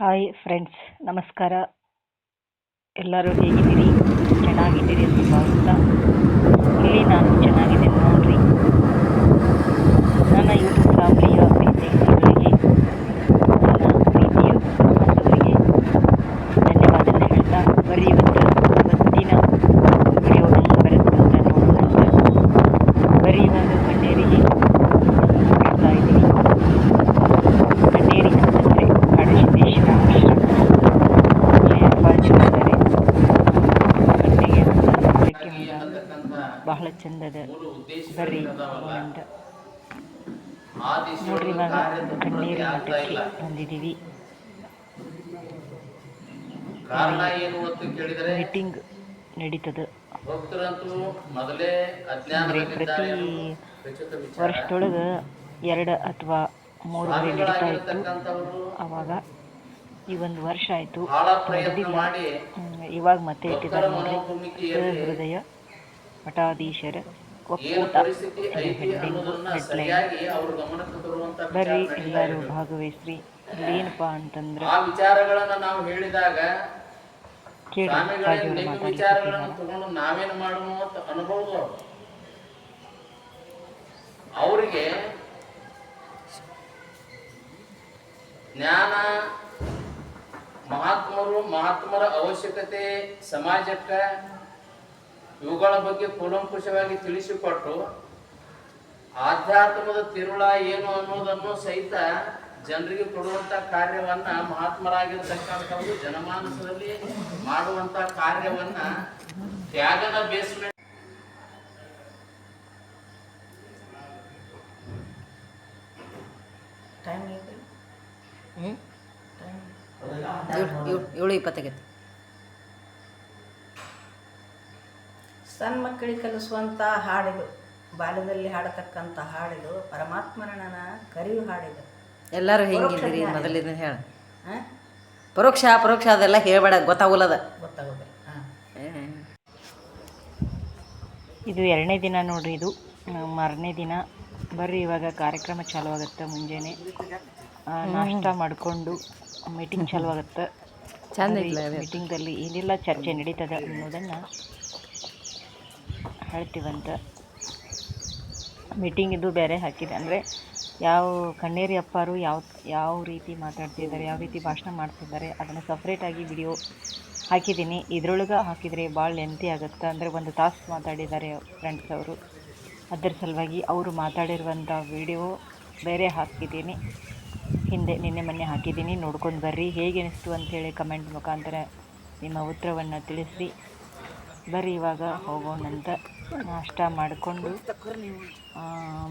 Hi friends ನಮಸ್ಕಾರ. ಎಲ್ಲರೂ ಹೇಗಿದ್ದೀರಿ? ಚೆನ್ನಾಗಿದ್ದೀರಿ ಅಂತ ಭಾವಿಸ್ತಾ. ಇಲ್ಲಿ ನಾನು ಚೆನ್ನಾಗಿದ್ದೀನಿ ನೋಡ್ರಿ ನನ್ನ ಯೂಟ್ಯೂಬ್ ಫ್ಯಾಮಿಲಿಯ ಪ್ರೀತಿಗಳಿಗೆ ನನ್ನ ಪ್ರೀತಿಯ ಬಂಧುಗಳಿಗೆ ಧನ್ಯವಾದ ಹೇಳ್ತಾ ಬರೀ ಇವತ್ತು ಇವತ್ತಿನ ವಿಡಿಯೋ ಹೆಂಗೆ ಬರುತ್ತೆ ಅಂತ ನೋಡೋಣ ಬರೀ ಇವಾಗ ಕಣ್ಣೀರಿಗೆ ಬರ್ತಾ ಇದ್ದೀವಿ ಕಣ್ಣೇರಿ ಅಂತಂದರೆ ಕಾಡಸಿದ್ದೇಶ್ವರ ಆಶ್ರಮ ಜಯಪ್ಪಾಜಿ ಇದ್ದಾರೆ ಕಣ್ಣಿಗೆ ನೋಡಲಿಕ್ಕೆ ಮುಂದ ಬಹಳ ಚಂದದ ಬರ್ರಿ ಅಂತ ನೋಡ್ರಿ ಇವಾಗ ಕಣ್ಣೀರು ಮಠಕ್ಕೆ ಬಂದಿದ್ದೀವಿ. ಮೀಟಿಂಗ್ ನಡೀತದ. ಅಂದ್ರೆ ಪ್ರತಿ. ವರ್ಷದೊಳಗೆ ಎರಡು ಅಥವಾ ಮೂರು ಬಾರಿ ನಡೀತಾ ಇತ್ತು. ಅವಾಗ ಆವಾಗ ಈ ಒಂದು ವರ್ಷ ಆಯಿತು. ಇವಾಗ ಮತ್ತೆ ಇಟ್ಟಿದ್ದಾರೆ ನೋಡ್ರಿ. ಹೃದಯ ಮಠಾಧೀಶರ ಒಕ್ಕೂಟ ಪರಿಸ್ಥಿತಿ ಐತಿ ಹೆಡ್ಡಿಂಗು ಹೆಡ್ಲೈನ್ ಬರ್ರಿ ಎಲ್ಲರೂ. ಭಾಗವಹಿಸ್ರಿ. ಇಲ್ಲೇನಪ್ಪ ಅಂತಂದ್ರೆ ಆ ವಿಚಾರಗಳನ್ನ ನಾವು ಹೇಳಿದಾಗ ಕೇಳಿ ವಿಚಾರಗಳನ್ನು ತಗೊಂಡು ನಾವೇನು ಮಾಡೋಣ ಅಂತ ಅನುಭವ ಅವರಿಗೆ ಜ್ಞಾನ ಮಹಾತ್ಮರು ಮಹಾತ್ಮರ ಅವಶ್ಯಕತೆ ಸಮಾಜಕ್ಕೆ ಇವುಗಳ ಬಗ್ಗೆ ಕೂಲಂಕುಷವಾಗಿ ತಿಳಿಸಿಕೊಟ್ಟು ಆಧ್ಯಾತ್ಮದ ತಿರುಳ ಏನು ಅನ್ನೋದನ್ನು ಸಹಿತ ಜನರಿಗೆ ಕೊಡುವಂತ ಕಾರ್ಯವನ್ನ ಮಹಾತ್ಮರಾಗಿರ್ತಕ್ಕಂಥವ್ರು ಜನಮಾನಸದಲ್ಲಿ ಮಾಡುವಂತ ಕಾರ್ಯವನ್ನ ತ್ಯಾಗದ ಬೇಸ್ಮೆಂಟ್ ಏಳು ಇಪ್ಪತ್ತಾಗೈತಿ ಸಣ್ಣ ಮಕ್ಕಳಿಗೆ ಕಲಿಸುವಂಥ ಹಾಡಿದು ಬಾಲ್ಯದಲ್ಲಿ ಹಾಡತಕ್ಕಂಥ ಹಾಡಿದು ಪರಮಾತ್ಮನ ಕರಿಯು ಹಾಡಿದು. ಎಲ್ಲರೂ ಹೆಂಗಿದ್ದೀರಿ ಮೊದಲಿಂದ ಹೇಳ. ಪರೋಕ್ಷ ಪರೋಕ್ಷ ಅದೆಲ್ಲ ಹೇಳಬೇಡ ಗೊತ್ತಾಗಲ್ಲದ ಗೊತ್ತಾಗೋದಿಲ್ಲ. ಹಾಂ ಇದು ಎರಡನೇ ದಿನ ನೋಡ್ರಿ ಇದು. ಮಾರನೇ ದಿನ. ಬರ್ರಿ ಇವಾಗ ಕಾರ್ಯಕ್ರಮ ಚಾಲು ಆಗುತ್ತೆ ಮುಂಜಾನೆ ನಾಷ್ಟ ಮಾಡಿಕೊಂಡು ಮೀಟಿಂಗ್ ಚಾಲು ಆಗುತ್ತೆ ಚಂದ. ಮೀಟಿಂಗ್ದಲ್ಲಿ ಏನೆಲ್ಲ ಚರ್ಚೆ ನಡೀತದೆ ಅನ್ನೋದನ್ನು ಹೇಳ್ತೀವಂತ. ಮೀಟಿಂಗ್ ಇದು ಬೇರೆ ಹಾಕಿದೆ. ಅಂದರೆ ಯಾವ ಕಣ್ಣೇರಿ ಅಪ್ಪಾರು ಯಾವ ಯಾವ ರೀತಿ ಮಾತಾಡ್ತಿದ್ದಾರೆ, ಯಾವ ರೀತಿ ಭಾಷಣ ಮಾಡ್ತಿದ್ದಾರೆ, ಅದನ್ನು ಸಪ್ರೇಟಾಗಿ ವಿಡಿಯೋ ಹಾಕಿದ್ದೀನಿ. ಇದ್ರೊಳಗೆ ಹಾಕಿದರೆ ಭಾಳ ಲೆಂತಿ ಆಗುತ್ತೆ. ಅಂದರೆ ಒಂದು ತಾಸು ಮಾತಾಡಿದ್ದಾರೆ ಫ್ರೆಂಡ್ಸ್ ಅವರು. ಅದರ ಸಲುವಾಗಿ ಅವರು ಮಾತಾಡಿರುವಂಥ ವಿಡಿಯೋ ಬೇರೆ ಹಾಕಿದ್ದೀನಿ. ಹಿಂದೆ ನಿನ್ನೆ ಮೊನ್ನೆ ಹಾಕಿದ್ದೀನಿ. ನೋಡ್ಕೊಂಡು ಬರ್ರಿ. ಹೇಗೆ ಅನಿಸ್ತು ಅಂಥೇಳಿ ಕಮೆಂಟ್ ಮುಖಾಂತರ ನಿಮ್ಮ ಉತ್ತರವನ್ನು ತಿಳಿಸಿ ಬರ್ರಿ ಇವಾಗ ಹೋಗೋಣಂತ ನಾಷ್ಟ ಮಾಡಿಕೊಂಡು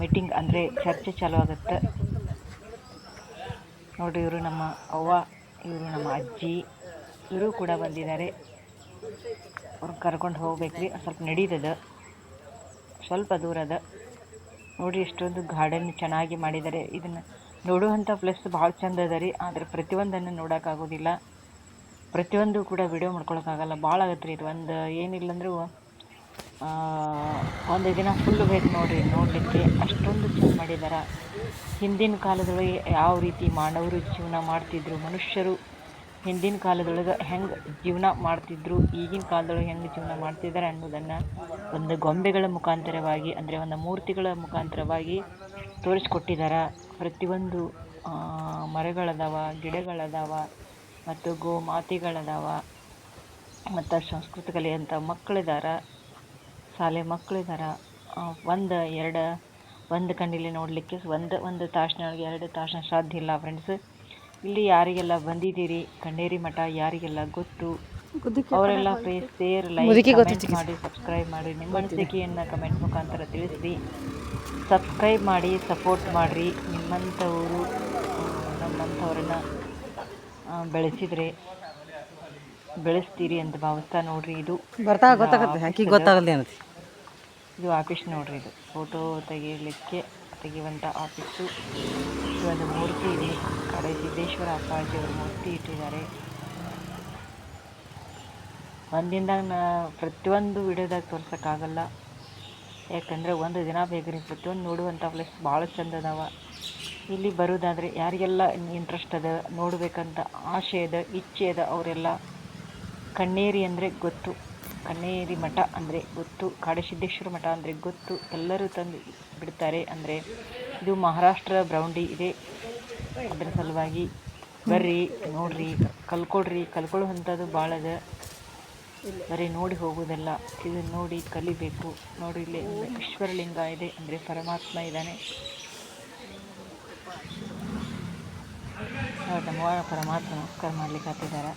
ಮೀಟಿಂಗ್ ಅಂದರೆ ಚರ್ಚೆ ಚಾಲು ಆಗುತ್ತೆ. ನೋಡಿ, ಇವರು ನಮ್ಮ ಅವ್ವ, ಇವರು ನಮ್ಮ ಅಜ್ಜಿ, ಇವರು ಕೂಡ ಬಂದಿದ್ದಾರೆ. ಅವ್ರು ಕರ್ಕೊಂಡು ಹೋಗ್ಬೇಕ್ರಿ. ಸ್ವಲ್ಪ ನಡೀತದ. ಸ್ವಲ್ಪ ದೂರ ಅದ. ನೋಡಿರಿ ಎಷ್ಟೊಂದು ಗಾರ್ಡನ್ ಚೆನ್ನಾಗಿ ಮಾಡಿದ್ದಾರೆ. ಇದನ್ನು ನೋಡುವಂಥ ಪ್ಲೇಸ್ ಭಾಳ ಚಂದ ಅದ ರೀ. ಆದರೆ ಪ್ರತಿಯೊಂದನ್ನು ನೋಡೋಕ್ಕಾಗೋದಿಲ್ಲ. ಪ್ರತಿಯೊಂದು ಕೂಡ ವಿಡಿಯೋ ಮಾಡ್ಕೊಳಕ್ಕಾಗಲ್ಲ. ಭಾಳ ಆಗತ್ತೆ ರೀ ಇದು. ಒಂದು ಏನಿಲ್ಲ ಅಂದರೂ ಒಂದು ದಿನ ಫುಲ್ ಬೇಕು ನೋಡಿರಿ. ನೋಡಲಿಕ್ಕೆ ಅಷ್ಟೊಂದು ಚೆಂದ ಮಾಡಿದ್ದಾರೆ ಹಿಂದಿನ ಕಾಲದೊಳಗೆ ಯಾವ ರೀತಿ ಮಾನವರು ಜೀವನ ಮಾಡ್ತಿದ್ರು, ಮನುಷ್ಯರು ಹಿಂದಿನ ಕಾಲದೊಳಗೆ ಹೆಂಗೆ ಜೀವನ ಮಾಡ್ತಿದ್ರು, ಈಗಿನ ಕಾಲದೊಳಗೆ ಹೆಂಗೆ ಜೀವನ ಮಾಡ್ತಿದ್ದಾರೆ ಅನ್ನೋದನ್ನು ಒಂದು ಗೊಂಬೆಗಳ ಮುಖಾಂತರವಾಗಿ, ಅಂದರೆ ಒಂದು ಮೂರ್ತಿಗಳ ಮುಖಾಂತರವಾಗಿ ತೋರಿಸ್ಕೊಟ್ಟಿದ್ದಾರೆ ಪ್ರತಿಯೊಂದು ಮರಗಳದಾವ, ಗಿಡಗಳದಾವ ಮತ್ತು ಗೋಮಾತೆಗಳದಾವ. ಮತ್ತು ಸಂಸ್ಕೃತ ಕಲಿಯಂಥ ಮಕ್ಕಳಿದಾರ? ಶಾಲೆ ಮಕ್ಕಳಿದಾರ? ಒಂದು ಎರಡು ಒಂದು ಕಣ್ಣಿಲಿ ನೋಡಲಿಕ್ಕೆ ಒಂದು ಒಂದು ತಾಸಿನೊಳಗೆ ಎರಡು ತಾಸಿನ ಸಾಧ್ಯ ಇಲ್ಲ ಫ್ರೆಂಡ್ಸ್ ಇಲ್ಲಿ ಯಾರಿಗೆಲ್ಲ ಬಂದಿದ್ದೀರಿ? ಕಣ್ಣೇರಿ ಮಠ ಯಾರಿಗೆಲ್ಲ ಗೊತ್ತು? ಅವರೆಲ್ಲ ಪ್ಲೀಸ್ ಸೇರ್ ಲೈಕ್ ಕಮೆಂಟ್ ಮಾಡಿ ಸಬ್ಸ್ಕ್ರೈಬ್ ಮಾಡಿ. ನಿಮ್ಮ ಅನಿಸಿಕೆಯನ್ನು ಕಮೆಂಟ್ ಮುಖಾಂತರ ತಿಳಿಸಿ ಸಬ್ಸ್ಕ್ರೈಬ್ ಮಾಡಿ ಸಪೋರ್ಟ್ ಮಾಡಿರಿ. ನಿಮ್ಮಂಥವರು ನಮ್ಮಂಥವ್ರನ್ನ ಬೆಳೆಸಿದರೆ ಬೆಳೆಸ್ತೀರಿ ಅಂತ ಭಾವಿಸ್ತಾ ನೋಡ್ರಿ ಇದು. ಬರ್ತಾ ಗೊತ್ತಾಗುತ್ತೆ ಆಕಿಗೆ ಗೊತ್ತಾಗಲ್ಲ ಏನತಿ ಇದು ಆಫೀಸ್ ನೋಡ್ರಿ ಇದು. ಫೋಟೋ ತೆಗಿಲಿಕ್ಕೆ ತೆಗೆಯುವಂತ ಆಫೀಸು ಒಂದು ಮೂರ್ತಿ ಇದೆ. ಕಡೆ ಸಿದ್ದೇಶ್ವರ ಅಪ್ಪಾಜಿ ಅವ್ರ ಮೂರ್ತಿ ಇಟ್ಟಿದ್ದಾರೆ. ಒಂದಿನದಾಗ ನಾ ಪ್ರತಿಯೊಂದು ವಿಡಿಯೋದಾಗ ತೋರ್ಸೋಕ್ಕಾಗಲ್ಲ. ಯಾಕಂದರೆ ಒಂದು ದಿನ ಬೇಕ್ರಿ ಪ್ರತಿಯೊಂದು ನೋಡುವಂಥ ಪ್ಲೇಸ್ ಭಾಳ ಚಂದ ಅದಾವ. ಇಲ್ಲಿ ಬರೋದಾದರೆ ಯಾರಿಗೆಲ್ಲ ಇಂಟ್ರೆಸ್ಟ್ ಅದ, ನೋಡಬೇಕಂತ ಆಸೆ ಅದ, ಇಚ್ಛೆ ಅದ, ಅವರೆಲ್ಲ ಕಣ್ಣೇರಿ ಅಂದರೆ ಗೊತ್ತು. ಕಣ್ಣೇರಿ ಮಠ ಅಂದರೆ ಗೊತ್ತು. ಕಾಡಸಿದ್ದೇಶ್ವರ ಮಠ ಅಂದರೆ ಗೊತ್ತು. ಎಲ್ಲರೂ ತಂದು ಬಿಡ್ತಾರೆ ಅಂದರೆ ಇದು ಮಹಾರಾಷ್ಟ್ರ ಬ್ರೌಂಡಿ ಇದೆ. ಅದರ ಸಲುವಾಗಿ ಬರ್ರಿ, ನೋಡ್ರಿ ಕಲ್ಕೊಡ್ರಿ ಕಲ್ಕೊಳ್ಳುವಂಥದ್ದು ಭಾಳ ಅದ. ಬರೀ ನೋಡಿ ಹೋಗೋದಲ್ಲ, ಇದನ್ನು ನೋಡಿ ಕಲಿಬೇಕು. ನೋಡಿ ಇಲ್ಲಿ ಈಶ್ವರಲಿಂಗ ಇದೆ ಅಂದರೆ ಪರಮಾತ್ಮ ಇದ್ದಾನೆ. ಹೌದು ಮೂವರ ಪರಮಾತ್ಮ ನಮಸ್ಕಾರ ಮಾಡ್ಲಿಕ್ಕೆ ಹತ್ತಿದ್ದಾರೆ.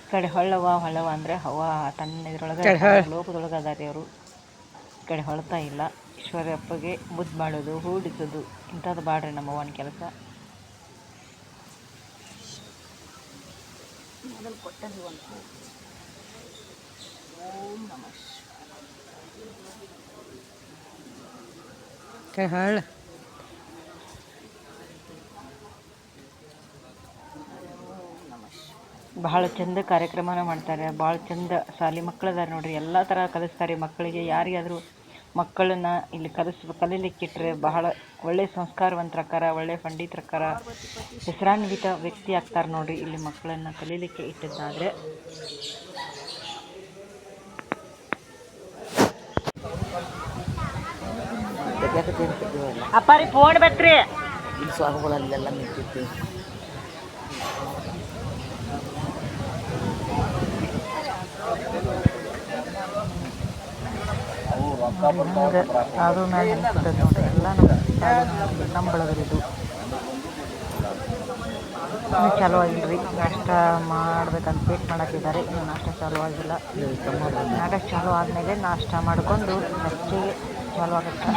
ಈ ಕಡೆ ಹೊಳ್ಳವ ಹೊಳ್ಳವ ಅಂದರೆ ಹವ ತನ್ನ ಇದ್ರೊಳಗೆ ಲೋಕದೊಳಗೆ ಅದಾರೆ ಅವರು ಈ ಕಡೆ ಹೊಳ್ತಾ ಇಲ್ಲ. ಈಶ್ವರಪ್ಪಗೆ ಮುದ್ದು ಮಾಡೋದು ಹೂಡಿಸೋದು ಇಂಥದ್ದು ಬಾಡ್ರಿ ನಮ್ಮವ್ವನ ಕೆಲಸ. ಹಳ್ಳ ಭಾಳ ಚಂದ ಕಾರ್ಯಕ್ರಮನ ಮಾಡ್ತಾರೆ. ಭಾಳ ಚಂದ ಶಾಲೆ ಮಕ್ಳು ಅದಾರ ನೋಡ್ರಿ. ಎಲ್ಲ ಥರ ಕಲಿಸ್ತಾರೆ ಮಕ್ಕಳಿಗೆ ಯಾರಿಗಾದರೂ ಮಕ್ಕಳನ್ನ ಇಲ್ಲಿ ಕಲಿಸ್ ಕಲೀಲಿಕ್ಕಿಟ್ರೆ ಬಹಳ ಒಳ್ಳೆಯ ಸಂಸ್ಕಾರವಂತರಕ್ಕಾರ ಒಳ್ಳೆಯ ಪಂಡಿತರಕ್ಕಾರ ಹೆಸರಾನ್ವಿತ ವ್ಯಕ್ತಿ ಆಗ್ತಾರೆ ನೋಡ್ರಿ ಇಲ್ಲಿ ಮಕ್ಕಳನ್ನ ಕಲೀಲಿಕ್ಕೆ ಇಟ್ಟಿದ್ದಾದರೆ. ಅಪ್ಪಾರಿ ಫೋನ್ ಬತ್ರಿ ಸ್ವಾಮಿಗಳಲ್ಲೆಲ್ಲ ನಿಂತಿತ್ತು ಹಂಗೆ ಅದು ಮ್ಯಾಲೆ ನಿಂತಿರ್ತದೆ ನೋಡಿ. ಎಲ್ಲ ನಮ್ಮ ನಮ್ಮ ಬಳಗರಿದು ಇನ್ನೂ ಚಾಲು ಆಗಿಲ್ರಿ ನಾಷ್ಟ ಮಾಡ್ಬೇಕಂತ ವೇಟ್ ಮಾಡತ್ತಿದ್ದಾರೆ ಇನ್ನು ನಾಷ್ಟ ಚಾಲು ಆಗಿಲ್ಲ ನಾಟಕ ಚಾಲು ಆದಮೇಲೆ ನಾಷ್ಟ ಮಾಡಿಕೊಂಡು ಹೆಚ್ಚಿಗೆ ಚಾಲು ಆಗುತ್ತೆ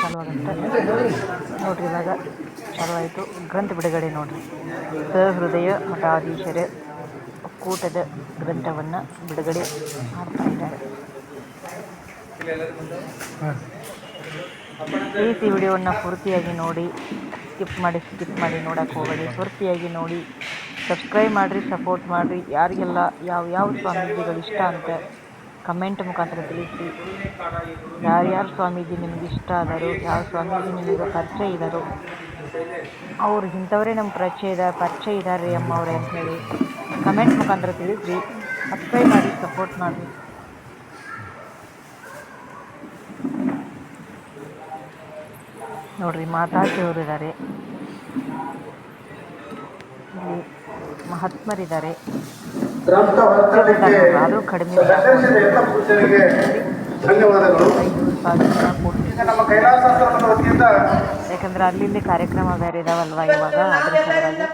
ಚಾಲೂ ಆಗುತ್ತೆ ನೋಡ್ರಿ ಇವಾಗ ಚಾಲು ಆಯಿತು ಗ್ರಂಥ ಬಿಡುಗಡೆ ನೋಡ್ರಿ. ಸಹೃದಯ ಮಠಾಧೀಶರ, ಒಕ್ಕೂಟದ ಗ್ರಂಥವನ್ನು ಬಿಡುಗಡೆ ಮಾಡ್ತಾ ಇದ್ದಾರೆ. ಪ್ಲೀಸ್ ಈ ವಿಡಿಯೋವನ್ನು ಪೂರ್ತಿಯಾಗಿ ನೋಡಿ ಸ್ಕಿಪ್ ಮಾಡಿ ಸ್ಕಿಪ್ ಮಾಡಿ ನೋಡೋಕ್ಕೆ ಹೋಗಬೇಡಿ. ಪೂರ್ತಿಯಾಗಿ ನೋಡಿ ಸಬ್ಸ್ಕ್ರೈಬ್ ಮಾಡಿರಿ ಸಪೋರ್ಟ್ ಮಾಡಿರಿ. ಯಾರಿಗೆಲ್ಲ ಯಾವ ಯಾವ ಸ್ವಾಮೀಜಿಗಳು ಇಷ್ಟ ಅಂತ ಕಮೆಂಟ್ ಮುಖಾಂತರ ತಿಳಿಸಿ. ಯಾರ್ಯಾರು ಸ್ವಾಮೀಜಿ ನಿಮಗೆ ಇಷ್ಟ ಆದರು, ಯಾವ ಸ್ವಾಮೀಜಿ ನಿಮಗೆ ಪರಿಚಯ ಇದ್ದಾರೋ, ಅವ್ರು ಇಂಥವರೇ ನಮ್ಮ ಪರಿಚಯ ಇದ, ಪರಿಚಯ ಇದ್ದಾರೆ ಅಮ್ಮ ಅಂತ ಹೇಳಿ ಕಮೆಂಟ್ ಮುಖಾಂತರ ತಿಳಿಸಿ ಸಬ್ಸ್ಕ್ರೈಬ್ ಮಾಡಿ ಸಪೋರ್ಟ್ ಮಾಡಿರಿ. ನೋಡ್ರಿ ಮಾತಾಜಿಯವರು ಇದ್ದಾರೆ ಇಲ್ಲಿ ಮಹಾತ್ಮರಿದ್ದಾರೆ ಅದು ಕಡಿಮೆ ಧನ್ಯವಾದಗಳು. ನಮ್ಮ ಕೈಲಾಸ ವತಿಯಿಂದ ಯಾಕಂದ್ರೆ ಅಲ್ಲಿ ಇಲ್ಲಿ ಕಾರ್ಯಕ್ರಮ ಬೇರೆ ಇದಾವಲ್ವಾ ಇವಾಗ ಅದ್ರ ಸಲುವಾಗಿ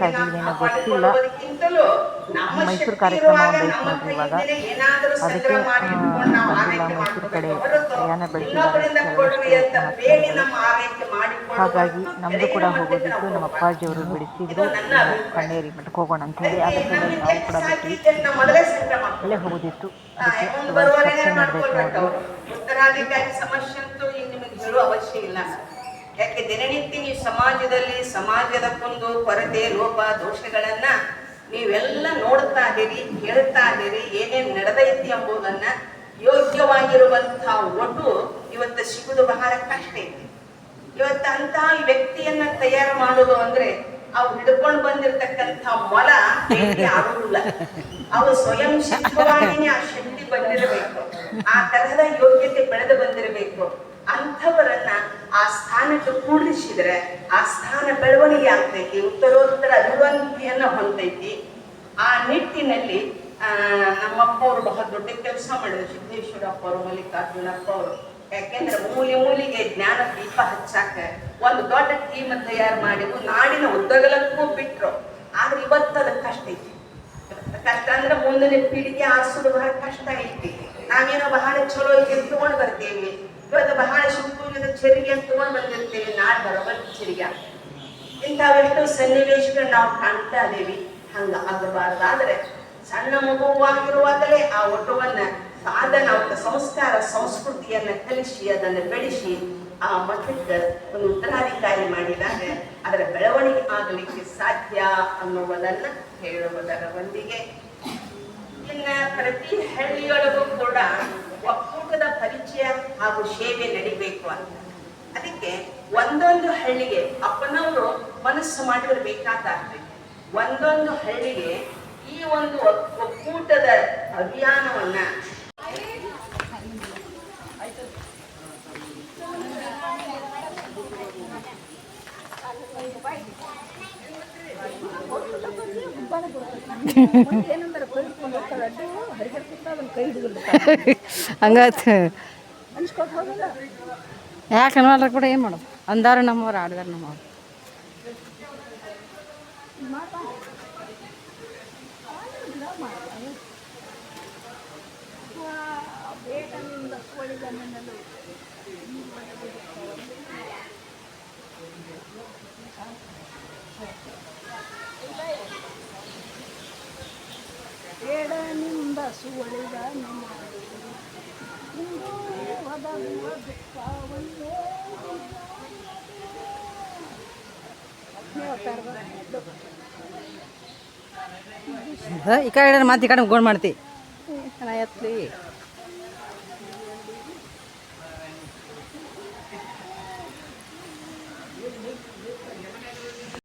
ಕಾರ್ಯಕ್ರಮ ಗೊತ್ತಿಲ್ಲ ಮೈಸೂರು ಕಾರ್ಯಕ್ರಮ ಒಂದು ಐತೆ ನೋಡ್ರಿ ಇವಾಗ ಅದಕ್ಕೆ ಬಂದಿಲ್ಲ ಮೈಸೂರು ಕಡೆ ಪ್ರಯಾಣ ಬೆಳೆಸಿದ್ದಾರೆ ಹಾಗಾಗಿ ನಮ್ಮದು ಕೂಡ ಹೋಗೋದಿತ್ತು ನಮ್ಮ ಅಪ್ಪಾಜಿಯವರು ಬಿಡಿಸಿದ್ರು ಕಣ್ಣೇರಿ ಮಠಕ್ಕೆ ಹೋಗೋಣ ಅಂತ ಹೇಳಿ ಅದಕ್ಕೆ ನಾವು ಕೂಡ ಬಿಟ್ಟು ಅಲ್ಲೇ ಹೋಗೋದಿತ್ತು ಅದಕ್ಕೆ ಮಾಡಬೇಕು ನೋಡ್ರಿ ಹೇಳುವ ಅವಶ್ಯ ಇಲ್ಲ. ಯಾಕೆ ದಿನನಿತ್ಯ ನೀವು ಸಮಾಜದಲ್ಲಿ ಸಮಾಜದ ಕೊಂದು, ಕೊರತೆ, ಲೋಪ, ದೋಷಗಳನ್ನ ನೀವೆಲ್ಲ ನೋಡ್ತಾ ಇದ್ದೀರಿ ಹೇಳ್ತಾ ಇದ್ದೀರಿ ಏನೇನ್ ನಡೆದೈತಿ ಎಂಬುದನ್ನ ಯೋಗ್ಯವಾಗಿರುವಂತಹ ಒಟ್ಟು ಇವತ್ತು ಸಿಗುದು ಬಹಳ ಕಷ್ಟ ಐತಿ. ಇವತ್ತು ಅಂತ ವ್ಯಕ್ತಿಯನ್ನ ತಯಾರು ಮಾಡುದು ಅಂದ್ರೆ ಅವ್ರು ಹಿಡ್ಕೊಂಡು ಬಂದಿರತಕ್ಕಂತ ಮೊಲ ಆಗುದಿಲ್ಲ ಅವು ಸ್ವಯಂ ಸಿದ್ಧವಾಗಿನೇ ಆ ಶಕ್ತಿ ಬಂದಿರಬೇಕು. ಆ ತರಹದ ಯೋಗ್ಯತೆ ಬೆಳೆದು ಬಂದಿರಬೇಕು. ಅಂಥವರನ್ನ ಆ ಸ್ಥಾನಕ್ಕೆ ಕೂಡಿಸಿದ್ರೆ ಆ ಸ್ಥಾನ ಬೆಳವಣಿಗೆ ಆಗ್ತೈತಿ, ಉತ್ತರೋತ್ತರ ಅಭಿವೃದ್ಧಿಯನ್ನ ಹೊಂದೈತಿ ಆ ನಿಟ್ಟಿನಲ್ಲಿ ನಮ್ಮಪ್ಪ ಅವರು ಬಹಳ ದೊಡ್ಡ ಕೆಲಸ ಮಾಡಿದ್ರು ಸಿದ್ದೇಶ್ವರಪ್ಪ ಅವರು, ಮಲ್ಲಿಕಾರ್ಜುನಪ್ಪ ಅವರು. ಯಾಕೆಂದ್ರೆ ಮೂಲೆ ಮೂಲಿಗೆ ಜ್ಞಾನ ದೀಪ ಹಚ್ಚಾಕ ಒಂದು ದೊಡ್ಡ ಟೀಮ್ ತಯಾರು ಮಾಡಿದ್ರು, ನಾಡಿನ ಉದ್ದಗಲಕ್ಕೂ ಬಿಟ್ರು. ಆದ್ರೆ ಇವತ್ತು ಅದು ಕಷ್ಟ ಐತಿ. ಕಷ್ಟ ಅಂದ್ರೆ ಮುಂದಿನ ಪೀಳಿಗೆ ಆರಿಸೋದು ಬಹಳ ಕಷ್ಟ ಐತಿ. ನಾವೇನೋ ಬಹಳ ಚಲೋ ಇದೆ ತಗೊಂಡ್ ಬರ್ತೇವಿ. ಇವತ್ತು ಬಹಳ ಶಿವಪೂಜದ ಚೆರಿಗೆ ಅಂತ ತಗೊಂಡ್ ಬಂದಿರ್ತೇವೆ ನಾಳೆ ಬರೋಬರ್ ಚರಿಗೆ ಇಂಥವೆಷ್ಟು ಸನ್ನಿವೇಶಗಳು ನಾವು ಕಾಣ್ತಾ ಇದ್ದೀವಿ, ಹಂಗ ಆಗಬಾರ್ದಾದ್ರೆ ಸಣ್ಣ ಮಗುವಾಗಿರುವಾಗಲೇ ಆ ಒಟ್ಟವನ್ನ ಸಾಧನ ಸಂಸ್ಕಾರ, ಸಂಸ್ಕೃತಿಯನ್ನ ಕಲಿಸಿ, ಅದನ್ನ ಬೆಳೆಸಿ ಆ ಮಠಕ್ಕೆ ಒಂದು ಉತ್ತರಾಧಿಕಾರಿ ಮಾಡಿದಾಗ ಅದರ ಬೆಳವಣಿಗೆ ಆಗಲಿಕ್ಕೆ ಸಾಧ್ಯ ಅನ್ನುವುದನ್ನ ಹೇಳುವುದರ ಒಂದಿಗೆ ಇನ್ನ ಪ್ರತಿ ಹಳ್ಳಿಯೊಳಗೂ ಕೂಡ ಒಕ್ಕೂಟದ ಪರಿಚಯ ಹಾಗೂ ಸೇವೆ ನಡಿಬೇಕು ಅಂತ. ಅದಕ್ಕೆ ಒಂದೊಂದು ಹಳ್ಳಿಗೆ ಅಪ್ಪನವರು ಮನಸ್ಸು ಮಾಡಿದ್ರೆ ಬೇಕಾದಾಗ್ತದೆ. ಒಂದೊಂದು ಹಳ್ಳಿಗೆ ಈ ಒಂದು ಒಕ್- ಒಕ್ಕೂಟದ ಅಭಿಯಾನವನ್ನ ಹಂಗಾಯ್ತು ಯಾಕೆ ಅನ್ವಲ್ರ ಕೂಡ ಏನು ಮಾಡೋದು ಅಂದಾರು ನಮ್ಮವ್ರು ಆಡ್ದಾರ ನಮ್ಮವ್ರು ಈ ಕಡೆ ಮಾತಿ ಕಡೆ ಗೋಣ್ ಮಾಡ್ತಿ. ನಾ ಎತ್ಲಿ.